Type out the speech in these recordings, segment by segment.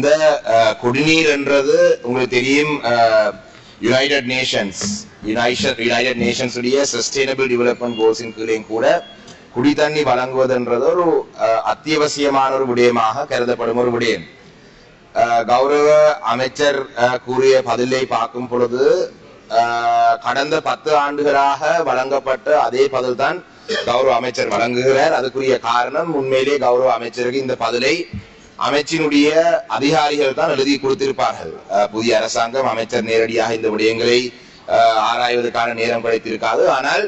இந்த குடிநீர் என்றது உங்களுக்கு தெரியும் யுனைடெட் நேஷன்ஸ் யுனைடெட் நேஷன்ஸ் உடைய சஸ்டைனபிள் டெவலப்மெண்ட் கோல்ஸின் கீழேயும் கூட குடி தண்ணி வழங்குவதுன்றது ஒரு அத்தியாவசியமான ஒரு விடயமாக கருதப்படும் ஒரு விடயம். கௌரவ அமைச்சர் கூறிய பதிலை பார்க்கும் பொழுது கடந்த பத்து ஆண்டுகளாக வழங்கப்பட்ட அதே பதில் தான் கௌரவ அமைச்சர் வழங்குகிறார். அதுக்குரிய காரணம் உண்மையிலே கௌரவ அமைச்சருக்கு இந்த பதிலை அமைச்சினுடைய அதிகாரிகள் தான் எழுதி கொடுத்திருப்பார்கள். அஹ், புதிய அரசாங்கம் அமைச்சர் நேரடியாக இந்த விடயங்களை ஆராய்வதற்கான நேரம் கிடைத்திருக்காது. ஆனால்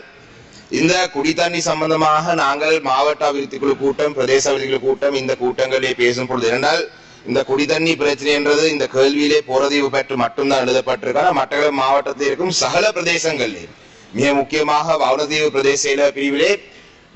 இந்த குடித்தண்ணி சம்பந்தமாக நாங்கள் மாவட்ட அபிவிருத்தி குழு கூட்டம் பிரதேச அபிவிருத்தி குழு கூட்டம் இந்த கூட்டங்களிலே பேசும் பொழுது இரண்டால் இந்த குடிதண்ணி பிரச்சனை என்றது இந்த கேள்வியிலே போரதீவு பெற்று மட்டும்தான் எழுதப்பட்டிருக்காங்க மற்ற மாவட்டத்தில் இருக்கும் சகல பிரதேசங்களிலே மிக முக்கியமாக வவுனதீவு பிரதேச பிரிவிலே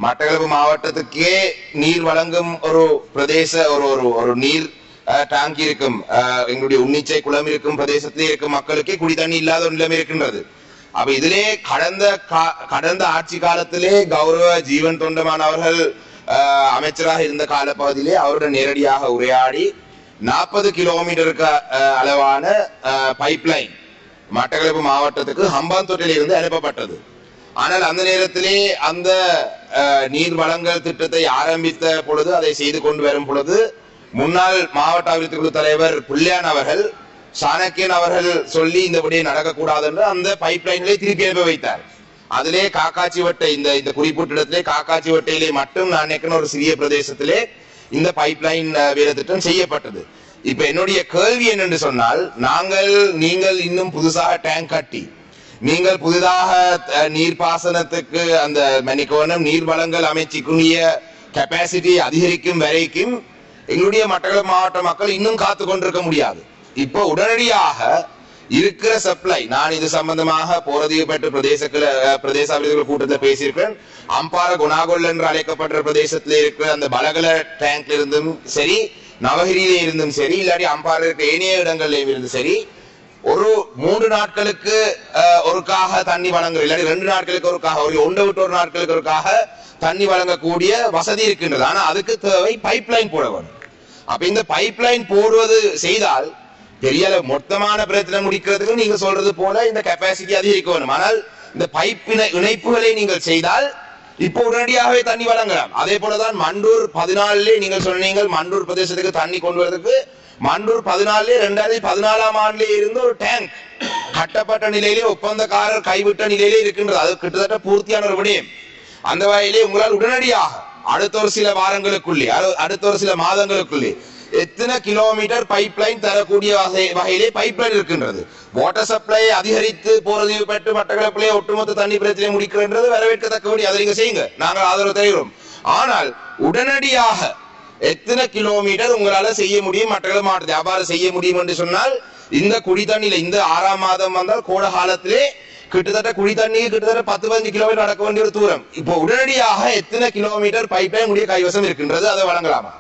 மட்டக்களப்பு மாவட்டத்துக்கே நீர் வழங்கும் ஒரு பிரதேச ஒரு ஒரு ஒரு நீர் டாங்கி இருக்கும். எங்களுடைய உன்னிச்சை குளம் இருக்கும் பிரதேசத்திலே இருக்கும் மக்களுக்கே குடி தண்ணி இல்லாத ஒரு நிலைமை இருக்கின்றது. அப்ப இதிலே கடந்த கா- கடந்த ஆட்சி காலத்திலே கௌரவ ஜீவன் தொண்டமான அவர்கள் அமைச்சராக இருந்த காலப்பகுதியிலே அவருடன் நேரடியாக உரையாடி நாற்பது கிலோமீட்டருக்கு அளவான பைப்லைன் மட்டக்களப்பு மாவட்டத்துக்கு ஹம்பாந்தோட்டையில் இருந்து அனுப்பப்பட்டது. ஆனால் அந்த நேரத்திலே அந்த நீர் வழங்கல் திட்டத்தை ஆரம்பித்த பொழுது அதை செய்து கொண்டு வரும் பொழுது முன்னாள் மாவட்ட அபிவிருத்தி குழு தலைவர் புல்யான் அவர்கள் சாணக்கியன் அவர்கள் சொல்லி இந்த விடயை நடக்கக்கூடாது என்று அந்த பைப் லைனிலே திருப்பி அனுப்ப வைத்தார். அதிலே காக்காச்சி வட்டை இந்த இந்த குறிப்பிட்ட இடத்திலே காக்காச்சி வட்டையிலே மட்டும் நான் நினைக்கிற ஒரு சிறிய பிரதேசத்திலே இந்த பைப் லைன் வேலை திட்டம் செய்யப்பட்டது. இப்ப என்னுடைய கேள்வி என்னென்று சொன்னால் நாங்கள் நீங்கள் இன்னும் புதுசாக டேங்க் கட்டி நீங்கள் புதிதாக நீர்ப்பாசனத்துக்கு அந்த மன்னிக்கோணம் நீர் வளங்கள் அமைச்சிக்குரிய கெப்பாசிட்டி அதிகரிக்கும் வரைக்கும் எங்களுடைய மட்டக்களப்பு மாவட்ட மக்கள் இன்னும் காத்து கொண்டிருக்க முடியாது. இப்போ உடனடியாக இருக்கிற சப்ளை நான் இது சம்பந்தமாக போரதீவு பெற்ற பிரதேச பிரதேச அபிவிருத்தி கூட்டத்தில் பேசியிருக்கேன் அம்பார குணாகொல் என்று அழைக்கப்பட்ட பிரதேசத்தில் இருக்கிற அந்த பலகல டேங்க்ல இருந்தும் சரி நவகிரியில இருந்தும் சரி இல்லாட்டி அம்பார இருக்க ஏனைய இடங்கள்ல இருந்தும் சரி ஒரு மூன்று நாட்களுக்கு ஒருக்காக தண்ணி வழங்க இல்லாட்டி ரெண்டு நாட்களுக்கு ஒருக்காக ஒரு ஒன்று விட்டு ஒரு நாட்களுக்கு ஒருக்காக தண்ணி வழங்கக்கூடிய வசதி இருக்கின்றது. ஆனா அதுக்கு தேவை பைப்லைன் போட வேணும் அப்ப இந்த பைப்லைன் போடுவது செய்தால் பெரிய மொத்தமான பிரச்சனை முடிக்கிறதுக்கு நீங்க சொல்றது போல இந்த கெப்பாசிட்டி அதிகரிக்க வேணும் ஆனால் இந்த பைப் இணைப்புகளை நீங்கள் செய்தால் இப்போ உடனடியாகவே தண்ணி வழங்கலாம். அதே போலதான் மண்டூர் பதினாலே நீங்கள் சொன்னீங்க மண்டூர் பிரதேசத்துக்கு தண்ணி கொண்டு வரதுக்கு மண்டூர் பதினாலே ரெண்டாயிரத்தி பதினாலாம் ஆண்டுல இருந்து ஒரு டேங்க் கட்டப்பட்ட நிலையிலே ஒப்பந்தக்காரர் கைவிட்ட நிலையிலே இருக்கின்றது. அது கிட்டத்தட்ட பூர்த்தியான ஒரு விடயம். அந்த வகையிலே உங்களால் உடனடியாக அடுத்த ஒரு சில வாரங்களுக்குள்ளே அடுத்த ஒரு சில மாதங்களுக்குள்ளே எத்தனை கிலோமீட்டர் பைப்லைன் தரக்கூடிய வகை- வகையிலே பைப்லைன் இருக்கின்றது. வாட்டர் சப்ளை அதிகரித்து போறது பெற்று மட்டக்களப்பிலே ஒட்டுமொத்த தண்ணி பிரச்சனை முடிக்கிறது வரவேற்கத்தக்கபடி அதை நீங்க செய்யுங்க. நாங்கள் ஆதரவு தருகிறோம். ஆனால் உடனடியாக எத்தனை கிலோமீட்டர் உங்களால செய்ய முடியும்? மட்டக்களப்பு மாவட்டத்தை அவ்வாறு செய்ய முடியும் என்று சொன்னால் இந்த குடி தண்ணியில இந்த ஆறாம் மாதம் வந்தால் கோட காலத்திலே கிட்டத்தட்ட குடி தண்ணி கிட்டத்தட்ட பத்து பதினஞ்சு கிலோமீட்டர் நடக்க வேண்டிய ஒரு தூரம். இப்போ உடனடியாக எத்தனை கிலோமீட்டர் பைப்லைன் உடைய கைவசம் இருக்கின்றது அதை வழங்கலாமா?